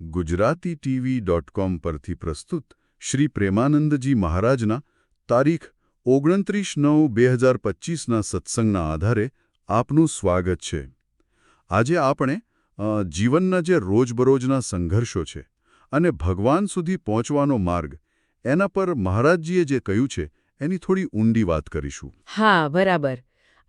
Gujarati TV dot com પરથી પ્રસ્તુત શ્રી પ્રેમાનંદજી મહારાજના તારીખ ઓગણત્રીસ નવ બે હજાર પચીસના સત્સંગના આધારે આપનું સ્વાગત છે. આજે આપણે જીવનના જે રોજબરોજના સંઘર્ષો છે અને ભગવાન સુધી પહોંચવાનો માર્ગ, એના પર મહારાજજીએ જે કહ્યું છે, એની થોડી ઊંડી વાત કરીશું. હા, બરાબર.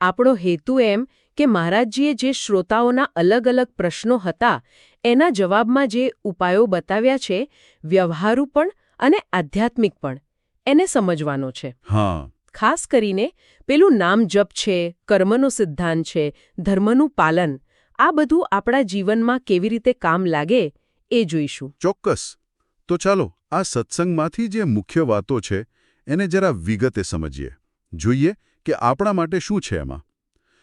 આપણો હેતુ એમ કે મહારાજજીએ જે શ્રોતાઓના અલગ અલગ પ્રશ્નો હતા એના જવાબમાં જે ઉપાયો બતાવ્યા છે વ્યવહારુ પણ અને આધ્યાત્મિક પણ એને સમજવાનો છે. હા. ખાસ કરીને પેલું નામ જપ છે કર્મનો સિદ્ધાંત છે ધર્મનું પાલન આ બધું આપણા જીવનમાં કેવી રીતે કામ લાગે એ જોઈશું. ચોક્કસ. તો ચાલો આ સત્સંગમાંથી જે મુખ્ય વાતો છે એને જરા વિગતે સમજીએ. જોઈએ કે આપણા માટે શું છે એમાં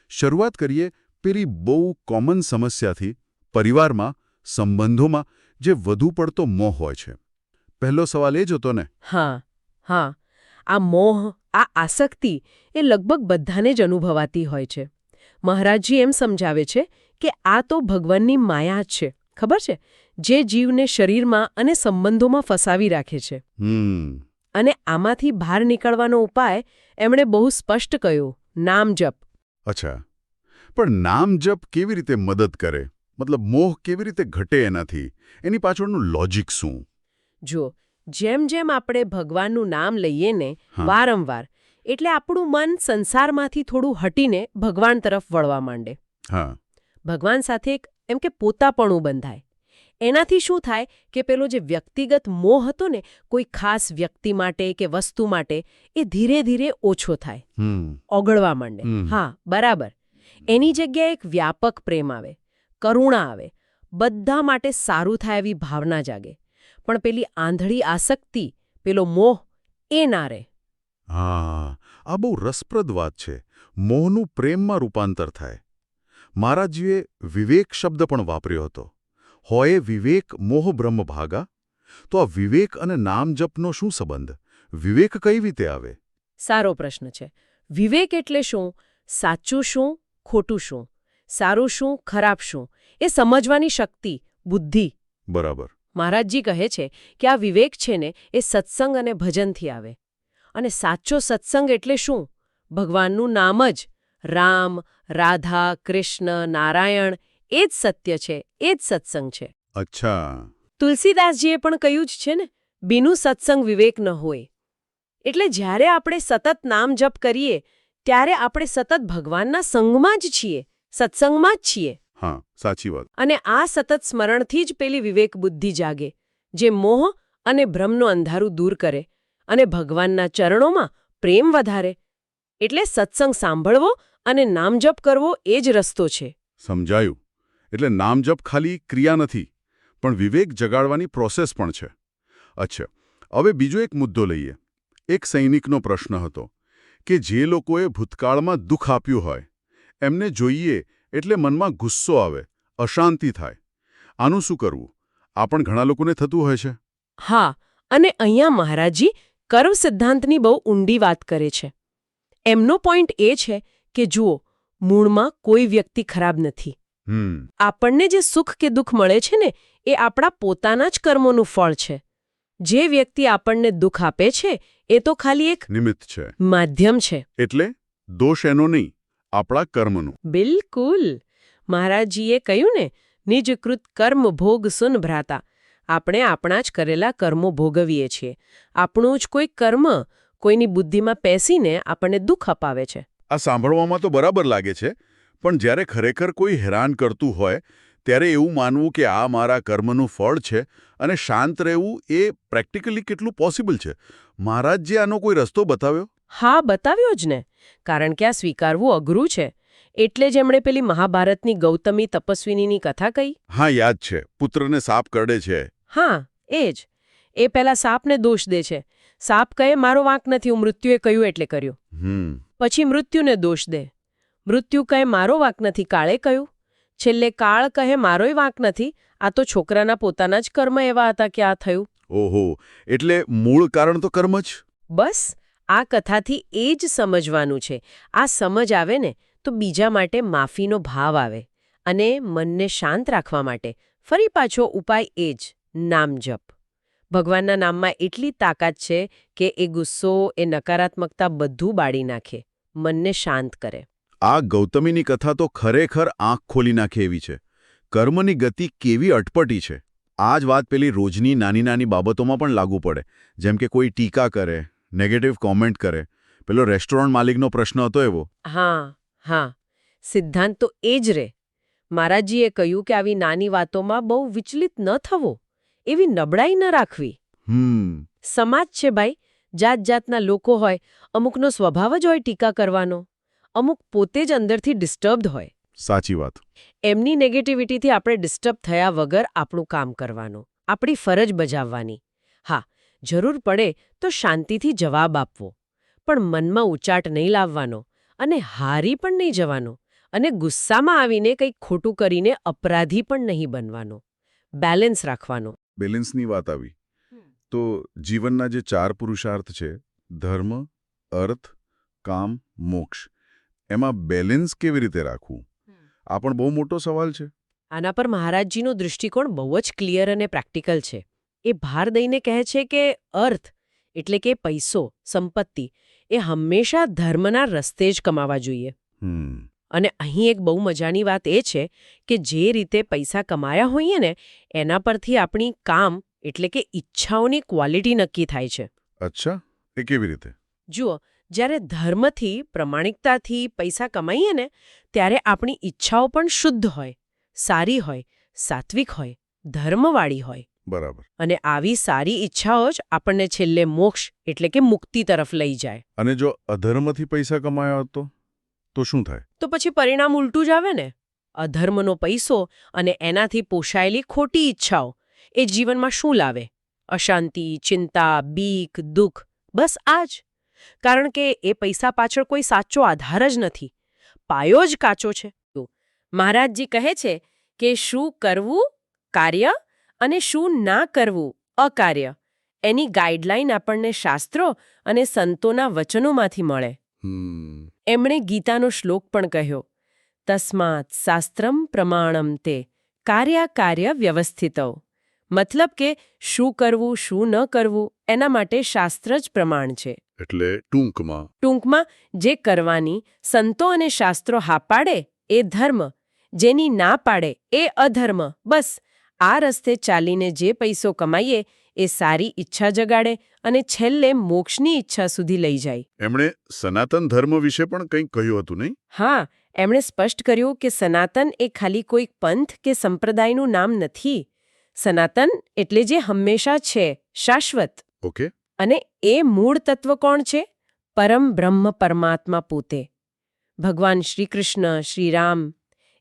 શરૂઆત કરીએ પેલી બહુ કોમન સમસ્યાથી પરિવારમાં સંબંધોમાં જે વધુ પડતો મોહ હોય છે. પહેલો સવાલ એ જ હતો ને? હા હા. આ મોહ આ આસક્તિ એ લગભગ બધાને જ અનુભવાતી હોય છે. મહારાજજી એમ સમજાવે છે કે આ તો ભગવાનની માયા જ છે ખબર છે? જે જીવને શરીરમાં અને સંબંધોમાં ફસાવી રાખે છે. અને આમાંથી બહાર નીકળવાનો ઉપાય એમણે બહુ સ્પષ્ટ કહ્યું નામ જપ. અચ્છા. પણ નામ જપ કેવી રીતે મદદ કરે? મતલબ મોહ કેવી રીતે ઘટે એનાથી? એની પાછળનું લોજિક શું? જો જેમ જેમ આપણે ભગવાનનું નામ લઈએ ને વારંવાર એટલે આપણું મન સંસારમાંથી થોડું હટીને ભગવાન તરફ વળવા માંડે. હા. ભગવાન સાથે એક એમ કે પોતાપણું બંધાય. એનાથી શું થાય કે પેલો જે વ્યક્તિગત મોહ હતો ને કોઈ ખાસ વ્યક્તિ માટે કે વસ્તુ માટે એ ધીરે ધીરે ઓછો થાય. ઓગળવા માંડે. હા બરાબર. એની જગ્યાએ એક વ્યાપક પ્રેમ આવે કરુણા આવે બધા માટે સારું થાય એવી ભાવના જાગે. પણ પેલી આંધળી આસક્તિ પેલો મોહ એ ના રહે. હા આ બહુ રસપ્રદ વાત છે. મોહનું પ્રેમમાં રૂપાંતર થાય. મહારાજજીએ વિવેક શબ્દ પણ વાપર્યો હતો. હોય વિવેક મોહ બ્રહ્મ ભાગા? તો આ વિવેક અને નામ જપનો શું સંબંધ? વિવેક કઈ રીતે આવે? સારો પ્રશ્ન છે. વિવેક એટલે શું? સાચું શું? ખોટું શું? સારું શું? ખરાબ શું? એ સમજવાની શક્તિ બુદ્ધિ. બરાબર. મહારાજજી કહે છે કે આ વિવેક છે ને એ સત્સંગ અને ભજનથી આવે. અને સાચો સત્સંગ એટલે શું? ભગવાનનું નામ જ રામ રાધા કૃષ્ણ નારાયણ એ જ સત્ય છે એ જ સત્સંગ છે. અચ્છા. તુલસીદાસજીએ પણ કહ્યું જ છે ને બીનું સત્સંગ વિવેક ન હોય. એટલે જ્યારે આપણે સતત નામ જપ કરીએ ત્યારે આપણે સતત ભગવાનના સંગમાં જ છીએ સત્સંગમાં જ છીએ. હા સાચી વાત. અને આ સતત સ્મરણથી જ પેલી વિવેક બુદ્ધિ જાગે જે મોહ અને ભ્રમનું અંધારું દૂર કરે અને ભગવાનના ચરણોમાં પ્રેમ વધારે. એટલે સત્સંગ સાંભળવો અને નામજપ કરવો એ જ રસ્તો છે. સમજાયું. એટલે નામજપ ખાલી ક્રિયા નથી પણ વિવેક જગાડવાની પ્રોસેસ પણ છે. અચ્છા હવે બીજો એક મુદ્દો લઈએ. એક સૈનિકનો પ્રશ્ન હતો. કે જે લોકોએ ભૂતકાળમાં દુઃખ આપ્યું હોય એમને જોઈએ એટલે મનમાં ગુસ્સો આવે અશાંતિ થાય. આનું શું કરવું? આ પણ ઘણા લોકોને થતું હોય છે. હા અને અહીંયા મહારાજજી કર્મ સિદ્ધાંતની બહુ ઊંડી વાત કરે છે. એમનો પોઈન્ટ એ છે કે જુઓ મૂળમાં કોઈ વ્યક્તિ ખરાબ નથી. આપણને જે સુખ કે દુઃખ મળે છે ને એ આપણા પોતાના જ કર્મોનું ફળ છે. જે વ્યક્તિ આપણને દુઃખ આપે છે એ તો ખાલી એક નિમિત્ત છે. માધ્યમ છે. એટલે દોષ એનો નહીં આપણા કર્મનું. બિલકુલ. મહારાજજીએ કહ્યું ને નિજકૃત કર્મ ભોગ સુન ભ્રાતા. આપણે આપણા જ કરેલા કર્મો ભોગવીએ છીએ. આપણું જ કોઈ કર્મ કોઈની બુદ્ધિમાં પેસીને આપણને દુઃખ અપાવે છે. આ સાંભળવામાં તો બરાબર લાગે છે પણ જ્યારે ખરેખર કોઈ હેરાન કરતું હોય ત્યારે એવું માનવું કે આ મારા કર્મનું ફળ છે અને શાંત રહેવું એ પ્રેક્ટિકલી કેટલું પોસિબલ છે. મહારાજજી આનો કોઈ રસ્તો બતાવ્યો? હા બતાવ્યો જ ને. કારણ કે આ સ્વીકારવું અઘરું છે. એટલે જ એમણે પેલી મહાભારતની ગૌતમી તપસ્વીનીની કથા કહી. હા યાદ છે. પુત્રને સાપ કરડે છે. હા એ જ. એ પહેલા સાપને દોષ દે છે. સાપ કહે મારો વાંક નથી હું મૃત્યુએ કહ્યું એટલે કર્યું. પછી મૃત્યુને દોષ દે. મૃત્યુ કહે મારો વાંક નથી કાળે કહ્યું. છેલ્લે કાળ કહે મારોય વાંક નથી આ તો છોકરાના પોતાના જ કર્મ એવા હતા કે આ થયું. ઓહો એટલે મૂળ કારણ તો કર્મ જ? બસ આ કથાથી એ જ સમજવાનું છે. આ સમજ આવે ને તો બીજા માટે માફીનો ભાવ આવે અને મનને શાંત રાખવા માટે. ફરી પાછો ઉપાય એ જ નામ જપ. ભગવાનના નામમાં એટલી તાકાત છે કે એ ગુસ્સો એ નકારાત્મકતા બધું બાળી નાખે. મનને શાંત કરે. આ ગૌતમીની કથા તો ખરેખર આંખ ખોલી નાખે એવી છે. કર્મની ગતિ કેવી અટપટી છે. આ જ વાત પેલી રોજની નાની નાની બાબતોમાં પણ લાગુ પડે. જેમ કે કોઈ ટીકા કરે નેગેટિવ કોમેન્ટ કરે. પેલો રેસ્ટોરન્ટ માલિકનો પ્રશ્ન હતો એવો. હા હા. સિદ્ધાંત તો એ જ રે. મહારાજજીએ કહ્યું કે આવી નાની વાતોમાં બહુ વિચલિત ન થવો. એવી નબળાઈ ન રાખવી. હમ. સમાજ છે ભાઈ. જાત જાતના લોકો હોય. અમુકનો સ્વભાવ જ હોય ટીકા કરવાનો. અમુક પોતે જ અંદરથી ડિસ્ટર્બ્ડ હોય. સાચી વાત. એમની નેગેટિવિટીથી આપણે ડિસ્ટર્બ થયા વગર આપણું કામ કરવાનું આપણી ફરજ બજાવવાની. હા જરૂર પડે તો શાંતિથી જવાબ આપવો પણ મનમાં ઉચાટ નહીં લાવવાનો અને હારી પણ નહીં જવાનો અને ગુસ્સામાં આવીને કંઈક ખોટું કરીને અપરાધી પણ નહીં બનવાનો. બેલેન્સ રાખવાનો. બેલેન્સની વાત આવી. તો જીવનના જે ચાર પુરુષાર્થ છે ધર્મ અર્થ કામ મોક્ષ. એમાં બેલેન્સ કેવી રીતે રાખવું? આ પણ બહુ મોટો સવાલ છે. આના પર મહારાજજીનો દૃષ્ટિકોણ બહુ જ ક્લિયર અને પ્રેક્ટિકલ છે. એ ભાર દઈને કહે છે કે અર્થ એટલે કે પૈસો સંપત્તિ એ હંમેશા ધર્મના રસ્તે જ કમાવા જોઈએ. અને અહીં એક બહુ મજાની વાત એ છે કે જે રીતે પૈસા કમાયા હોઈએ ને એના પરથી આપણી કામ એટલે કે ઈચ્છાઓની ક્વોલિટી નક્કી થાય છે. અચ્છા. એ કેવી રીતે? જુઓ જ્યારે ધર્મથી પ્રમાણિકતાથી પૈસા કમાઈએ ને ત્યારે આપણી ઈચ્છાઓ પણ શુદ્ધ હોય સારી હોય સાત્વિક હોય ધર્મવાળી હોય. બરાબર. અને આવી સારી ઈચ્છાઓ જ આપણને છેલ્લે મોક્ષ એટલે કે મુક્તિ તરફ લઈ જાય. અને જો અધર્મથી પૈસા કમાયા હોત તો? તો શું થાય? તો પછી પરિણામ ઉલટું જ આવે ને. અધર્મનો પૈસો અને એનાથી પોષાયેલી ખોટી ઈચ્છાઓ એ જીવનમાં શું લાવે? અશાંતિ ચિંતા બીક દુઃખ બસ આ જ. કારણ કે એ પૈસા પાછળ કોઈ સાચો આધાર જ નથી. પાયો જ કાચો છે. મહારાજજી કહે છે કે શું કરવું કાર્ય અને શું ના કરવું અકાર્ય. એની ગાઈડલાઈન આપણને શાસ્ત્રો અને સંતોના વચનોમાંથી મળે. એમણે ગીતાનો શ્લોક પણ કહ્યો તસ્માત શાસ્ત્રમ પ્રમાણમ તે કાર્યાકાર્ય વ્યવસ્થિતો. મતલબ કે શું કરવું શું ન કરવું એના માટે શાસ્ત્ર જ પ્રમાણ છે. એટલે ટૂંકમાં. ટૂંકમાં જે કરવાની સંતો અને શાસ્ત્રો હા પાડે એ ધર્મ. જેની ના પાડે એ અધર્મ. બસ આ રસ્તે ચાલીને જે પૈસો કમાઈએ એ સારી ઈચ્છા જગાડે અને છેલ્લે મોક્ષની ઈચ્છા સુધી લઈ જાય. એમણે સનાતન ધર્મ વિશે પણ કંઈક કહ્યું હતું નહીં? હા એમણે સ્પષ્ટ કર્યું કે સનાતન એ ખાલી કોઈક પંથ કે સંપ્રદાયનું નામ નથી. સનાતન એટલે જે હંમેશા છે શાશ્વત. ઓકે. અને એ મૂળ તત્વ કોણ છે? પરમ બ્રહ્મ પરમાત્મા પોતે. ભગવાન શ્રીકૃષ્ણ શ્રીરામ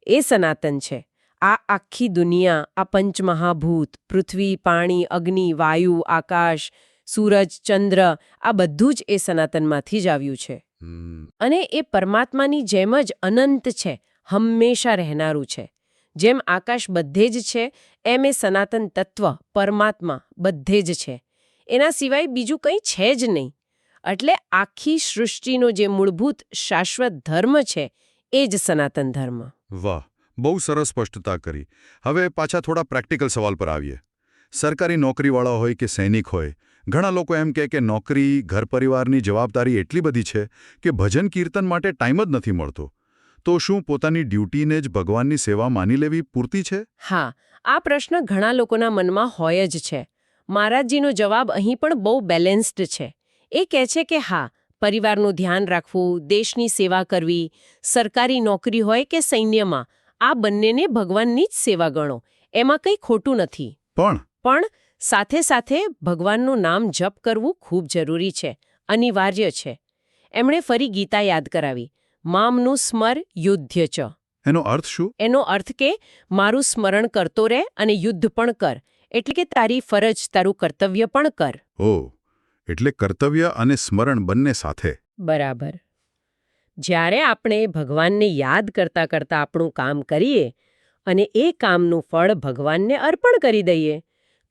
એ સનાતન છે. આ આખી દુનિયા આ પંચમહાભૂત પૃથ્વી પાણી અગ્નિ વાયુ આકાશ સૂરજ ચંદ્ર આ બધું જ એ સનાતનમાંથી જ આવ્યું છે. અને એ પરમાત્માની જેમ જ અનંત છે હંમેશા રહેનારું છે. જેમ આકાશ બધે જ છે, એમ એ સનાતન તત્વ, પરમાત્મા, બધે જ છે. એના સિવાય બીજું કંઈ છે જ નહીં. એટલે આખી સૃષ્ટિનો જે મૂળભૂત શાશ્વત ધર્મ છે, એ જ સનાતન ધર્મ. વાહ, બહુ સરસ સ્પષ્ટતા કરી. હવે પાછા થોડા પ્રેક્ટિકલ સવાલ પર આવીએ. સરકારી નોકરીવાળા હોય કે સૈનિક હોય, ઘણા લોકો એમ કહે કે નોકરી ઘર પરિવારની જવાબદારી એટલી બધી છે કે ભજન કીર્તન માટે ટાઈમ જ નથી મળતો. તો શું પોતાની ડ્યુટીને જ ભગવાનની સેવા માની લેવી પૂરતી છે? હા આ પ્રશ્ન ઘણા લોકોના મનમાં હોય જ છે. મહારાજજીનો જવાબ અહીં પણ બહુ બેલેન્સ્ડ છે. એ કહે છે કે હા પરિવારનું ધ્યાન રાખવું દેશની સેવા કરવી સરકારી નોકરી હોય કે સૈન્યમાં આ બંનેને ભગવાનની જ સેવા ગણો. એમાં કંઈ ખોટું નથી. પણ? પણ સાથે સાથે ભગવાનનું નામ જપ કરવું ખૂબ જરૂરી છે. અનિવાર્ય છે. એમણે ફરી ગીતા યાદ કરાવી. મામનું સ્મર યુદ્ધ ચ. એનો અર્થ શું? એનો અર્થ કે મારું સ્મરણ કરતો રહે અને યુદ્ધ પણ કર. એટલે કે તારી ફરજ તારું કર્તવ્ય પણ કર. ઓ એટલે કર્તવ્ય અને સ્મરણ બંને સાથે. બરાબર. જ્યારે આપણે ભગવાનને યાદ કરતા કરતા આપણું કામ કરીએ અને એ કામનું ફળ ભગવાનને અર્પણ કરી દઈએ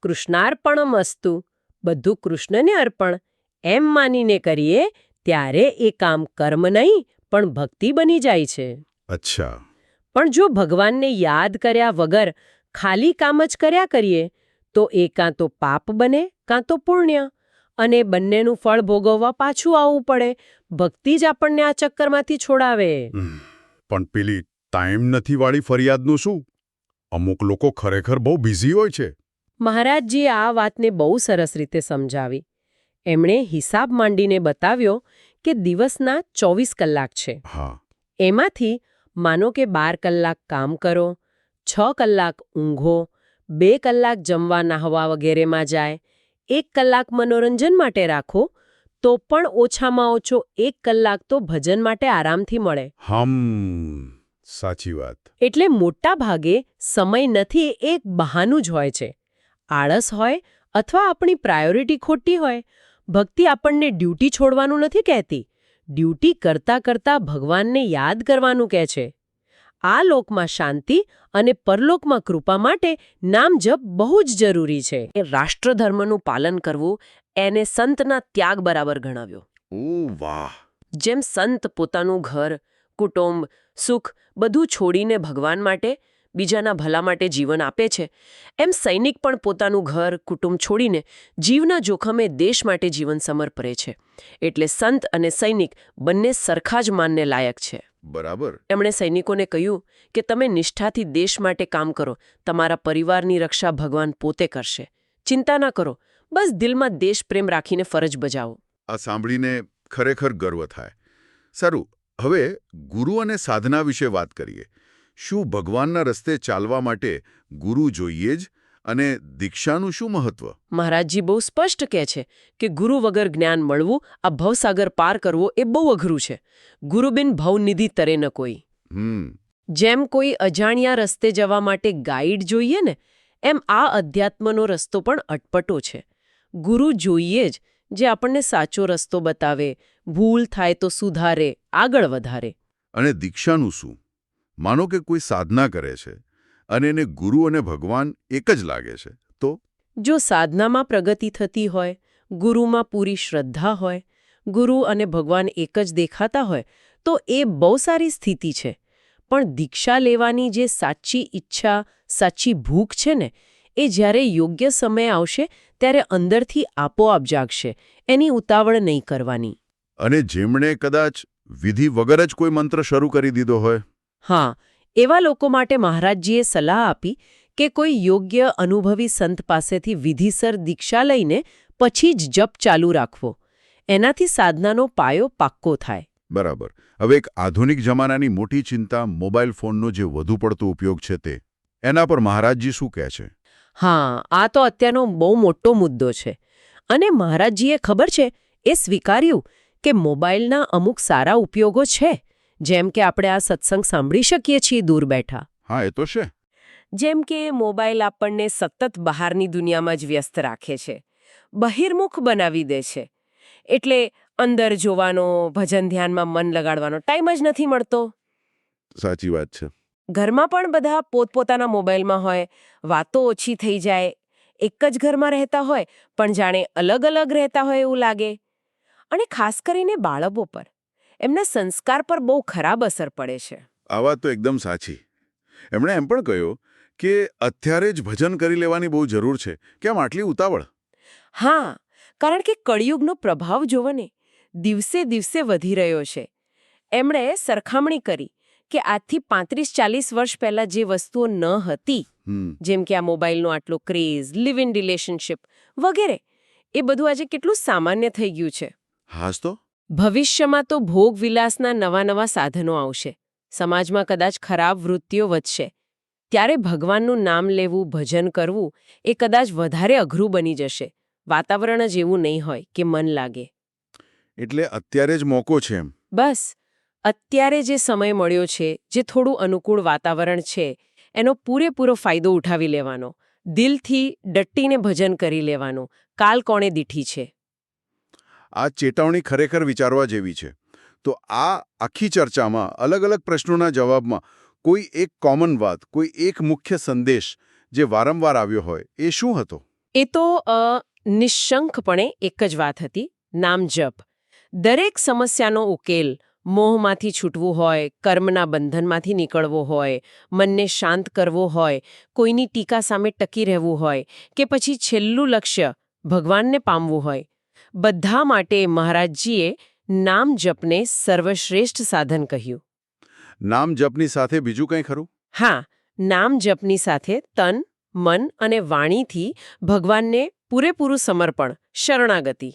કૃષ્ણાર્પણમ અસ્તુ બધું કૃષ્ણને અર્પણ એમ માનીને કરીએ ત્યારે એ કામ કર્મ નહીં પણ ભક્તિ બની જાય છે. અચ્છા. પણ જો ભગવાનને યાદ કર્યા વગર ખાલી કામ જ કર્યા કરીએ તો એ કાં તો પાપ બને કાં તો પુણ્ય. અને બંનેનું ફળ ભોગવવા પાછું આવવું પડે. ભક્તિ જ આપણને આ ચક્કરમાંથી છોડાવે. પણ પેલી ટાઈમ નથી વાળી ફરિયાદનું શું? અમુક લોકો ખરેખર બહુ બિઝી હોય છે. મહારાજજીએ આ વાતને બહુ સરસ રીતે સમજાવી. એમણે હિસાબ માંડીને બતાવ્યો કે દિવસના ચોવીસ કલાક છે. હા. એમાંથી માનો કે બાર કલાક કામ કરો છ કલાક ઊંઘો બે કલાક જમવા નાહવા વગેરેમાં જાય એક કલાક મનોરંજન માટે રાખો તો પણ ઓછામાં ઓછો એક કલાક તો ભજન માટે આરામથી મળે. હમ સાચી વાત. એટલે મોટા ભાગે સમય નથી એક બહાનું જ હોય છે. આળસ હોય અથવા આપણી પ્રાયોરિટી ખોટી હોય ભક્તિ આપણને ડ્યુટી છોડવાનું નથી કહેતી. ડ્યુટી કરતા કરતા ભગવાનને યાદ કરવાનું કહે છે. આ લોકમાં શાંતિ અને પરલોકમાં કૃપા માટે નામ જપ બહુ જ જરૂરી છે. એ રાષ્ટ્રધર્મનું પાલન કરવું એને સંતના ત્યાગ બરાબર ગણાવ્યો. વાહ! જેમ સંત પોતાનું ઘર કુટુંબ સુખ બધું છોડીને ભગવાન માટે બીજાના ભલા માટે જીવન આપે છે. એમ સૈનિક પણ પોતાનું ઘર કુટુંબ છોડીને જીવના જોખમે દેશ માટે જીવન સમર્પરે છે. એટલે સંત અને સૈનિક બંને સરખા જ માનને લાયક છે. બરાબર. એમણે સૈનિકોને કહ્યું કે તમે નિષ્ઠાથી દેશ માટે કામ કરો. તમારા પરિવારની રક્ષા ભગવાન પોતે કરશે. ચિંતા ના કરો. બસ દિલમાં દેશ પ્રેમ રાખીને ફરજ બજાવો. આ સાંભળીને ખરેખર ગર્વ થાય. સારું હવે ગુરુ અને સાધના વિશે વાત કરીએ. શું ભગવાનના રસ્તે ચાલવા માટે ગુરુ જોઈએ જ અને દીક્ષાનું શું મહત્વ? મહારાજજી બહુ સ્પષ્ટ કહે છે કે ગુરુ વગર જ્ઞાન મળવું આ ભવસાગર પાર કરવો એ બહુ અઘરું છે. ગુરુબિન ભવનિધિ તરે ન કોઈ. હમ. જેમ કોઈ અજાણ્યા રસ્તે જવા માટે ગાઈડ જોઈએ ને એમ આ અધ્યાત્મનો રસ્તો પણ અટપટો છે. ગુરુ જોઈએ જ જે આપણને સાચો રસ્તો બતાવે ભૂલ થાય તો સુધારે આગળ વધારે. અને દીક્ષાનું શું? માનો કે કોઈ સાધના કરે છે અને એને ગુરુ અને ભગવાન એક જ લાગે છે તો? જો સાધનામાં પ્રગતિ થતી હોય ગુરુમાં પૂરી શ્રદ્ધા હોય ગુરુ અને ભગવાન એક જ દેખાતા હોય તો એ બહુ સારી સ્થિતિ છે. પણ દીક્ષા લેવાની જે સાચી ઈચ્છા સાચી ભૂખ છે ને એ જ્યારે યોગ્ય સમય આવશે ત્યારે અંદરથી આપોઆપ જાગશે. એની ઉતાવળ નહીં કરવાની. અને જેમણે કદાચ વિધિ વગર જ કોઈ મંત્ર શરૂ કરી દીધો હોય? હા એવા લોકો માટે મહારાજજીએ સલાહ આપી કે કોઈ યોગ્ય અનુભવી સંત પાસેથી વિધિસર દીક્ષા લઈને પછી જ જપ ચાલુ રાખવો. એનાથી સાધનાનો પાયો પાક્કો થાય. બરાબર. હવે એક આધુનિક જમાનાની મોટી ચિંતા મોબાઈલ ફોનનો જે વધુ પડતો ઉપયોગ છે તે. એના પર મહારાજજી શું કહે છે? હા આ તો અત્યારનો બહુ મોટો મુદ્દો છે. અને મહારાજજીએ ખબર છે એ સ્વીકાર્યું કે મોબાઈલના અમુક સારા ઉપયોગો છે. જેમ કે આપણે આ સત્સંગ સાંભળી શકીએ છીએ દૂર બેઠા. હા એ તો છે. જેમ કે મોબાઈલ આપણને સતત બહારની દુનિયામાં જ વ્યસ્ત રાખે છે. બહિર્મુખ બનાવી દે છે. એટલે અંદર જોવાનો ભજન ધ્યાનમાં મન લગાડવાનો ટાઈમ જ નથી મળતો. સાચી વાત છે. ઘરમાં પણ બધા પોતપોતાના મોબાઈલમાં હોય વાતો ઓછી થઈ જાય એક જ ઘરમાં રહેતા હોય પણ જાણે અલગ અલગ રહેતા હોય એવું લાગે. અને ખાસ કરીને બાળકો પર. એમના સંસ્કાર પર બહુ ખરાબ અસર પડે છે. આ વાત તો એકદમ સાચી. એમણે એમ પણ કહ્યું કે અત્યારે જ ભજન કરી લેવાની બહુ જરૂર છે. કેમ આટલી ઉતાવળ? હા કારણ કે કળિયુગનો પ્રભાવ જોવોને દિવસે દિવસે વધી રહ્યો છે. એમણે સરખામણી કરી કે આજથી પાંત્રીસ ચાલીસ વર્ષ પહેલા જે વસ્તુઓ ન હતી જેમ કે આ મોબાઈલનો આટલો ક્રેઝ લિવ ઇન રિલેશનશીપ વગેરે એ બધું આજે કેટલું સામાન્ય થઈ ગયું છે. હાસ તો. ભવિષ્યમાં તો ભોગ વિલાસના નવા નવા સાધનો આવશે. સમાજમાં કદાચ ખરાબ વૃત્તિઓ વધશે. ત્યારે ભગવાનનું નામ લેવું ભજન કરવું એ કદાચ વધારે અઘરું બની જશે. વાતાવરણ જ એવું નહીં હોય કે મન લાગે. એટલે અત્યારે જ મોકો છે એમ. બસ. અત્યારે જે સમય મળ્યો છે જે થોડું અનુકૂળ વાતાવરણ છે એનો પૂરેપૂરો ફાયદો ઉઠાવી લેવાનો. દિલથી ડટ્ટીને ભજન કરી લેવાનું. કાલ કોણે દીઠી છે? આ ચેતવણી ખરેખર વિચારવા જેવી છે. તો આ આખી ચર્ચામાં અલગ અલગ પ્રશ્નોના જવાબમાં, કોઈ એક કોમન વાત કોઈ એક મુખ્ય સંદેશ જે વારંવાર આવ્યો હોય, એ શું હતો? એ તો નિશંકપણે એક જ વાત હતી, નામ જપ. દરેક સમસ્યાનો ઉકેલ મોહમાંથી છૂટવું હોય, કર્મના બંધનમાંથી નીકળવો હોય, મનને શાંત કરવો હોય, કોઈની ટીકા સામે ટકી રહેવું હોય, કે પછી છેલ્લું લક્ષ્ય ભગવાનને પામવું હોય બધા માટે મહારાજજીએ નામ જપને સર્વશ્રેષ્ઠ સાધન કહ્યું. નામ જપની સાથે બીજું કંઈ ખરું? હા નામ જપની સાથે તન મન અને વાણીથી ભગવાનને પૂરેપૂરું સમર્પણ શરણાગતિ.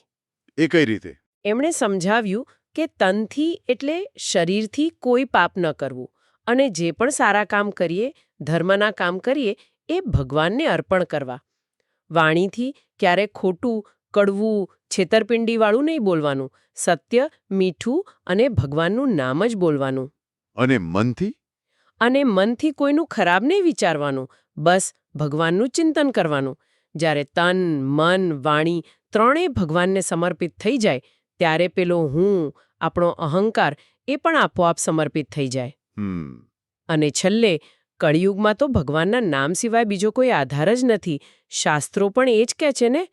એ કઈ રીતે? એમણે સમજાવ્યું કે તનથી એટલે શરીરથી કોઈ પાપ ન કરવું અને જે પણ સારા કામ કરીએ ધર્મના કામ કરીએ એ ભગવાનને અર્પણ કરવા. વાણીથી ક્યારેક ખોટું કડવું છેતરપિંડીવાળું નહીં બોલવાનું સત્ય મીઠું અને ભગવાનનું નામ જ બોલવાનું. અને મનથી? અને મનથી કોઈનું ખરાબ નહીં વિચારવાનું બસ ભગવાનનું ચિંતન કરવાનું. જ્યારે તન મન વાણી ત્રણેય ભગવાનને સમર્પિત થઈ જાય ત્યારે પેલો હું આપણો અહંકાર એ પણ આપોઆપ સમર્પિત થઈ જાય. અને છેલ્લે કળિયુગમાં તો ભગવાનના નામ સિવાય બીજો કોઈ આધાર જ નથી. શાસ્ત્રો પણ એ જ કહે છે ને?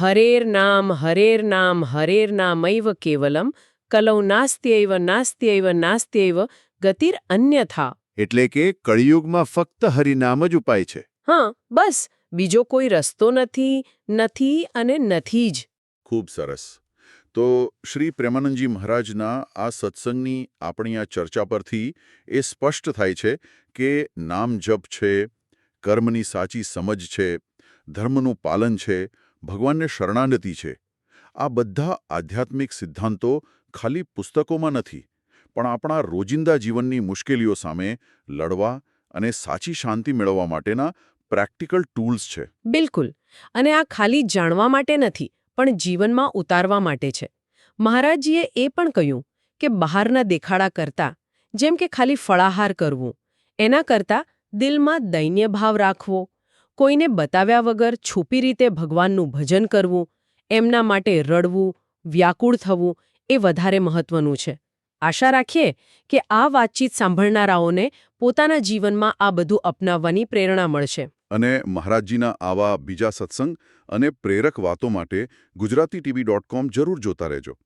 હરેર નામ હરેર નામ હરેર નામૈવ કેવલમ કલૌ નાસ્ત્યૈવ નાસ્ત્યૈવ નાસ્ત્યૈવ ગતિર અન્યથા એટલે કે કળિયુગમાં ફક્ત હરિનામ જ ઉપાય છે. હા બસ બીજો કોઈ રસ્તો નથી નથી અને નથી જ. ખૂબ સરસ. તો શ્રી પ્રેમાનંદજી મહારાજના આ સત્સંગની આપણી આ ચર્ચા પરથી એ સ્પષ્ટ થાય છે કે નામ જપ છે કર્મની સાચી સમજ છે ધર્મનું પાલન છે ભગવાનને શરણાગતિ છે. આ બધા આધ્યાત્મિક સિદ્ધાંતો ખાલી પુસ્તકોમાં નથી, પણ આપણા રોજિંદા જીવનની મુશ્કેલીઓ સામે લડવા અને સાચી શાંતિ મેળવવા માટેના પ્રેક્ટિકલ ટૂલ્સ છે. બિલકુલ, અને આ ખાલી જાણવા માટે નથી, પણ જીવનમાં ઉતારવા માટે છે. મહારાજજીએ એ પણ કહ્યું કે બહારના દેખાડા કરતા, જેમ કે ખાલી ફળાહાર કરવું, એના કરતા દિલમાં દૈન્ય ભાવ રાખવો કોઈને બતાવ્યા વગર છુપી રીતે ભગવાનનું ભજન કરવું, એમના માટે રડવું, વ્યાકુળ થવું એ વધારે મહત્વનું છે. આશા રાખીએ કે આ વાતચીત સાંભળનારાઓને પોતાના જીવનમાં આ બધું અપનાવવાની પ્રેરણા મળશે. અને મહારાજજીના આવા બીજા સત્સંગ અને પ્રેરક વાતો માટે ગુજરાતી ટીવી જરૂર જોતા રહેજો.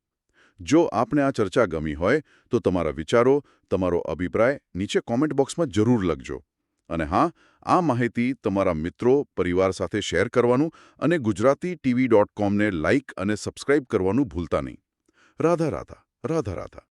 જો આપને આ ચર્ચા ગમી હોય તો તમારા વિચારો, તમારો અભિપ્રાય નીચે કોમેન્ટ બોક્સમાં જરૂર લખજો. અને હા, આ માહિતી તમારા મિત્રો, પરિવાર સાથે શેર કરવાનું અને ગુજરાતી ટીવી ડોટ કોમને લાઇક અને સબસ્ક્રાઇબ કરવાનું ભૂલતા નહીં. રાધા રાધા રાધા રાધા.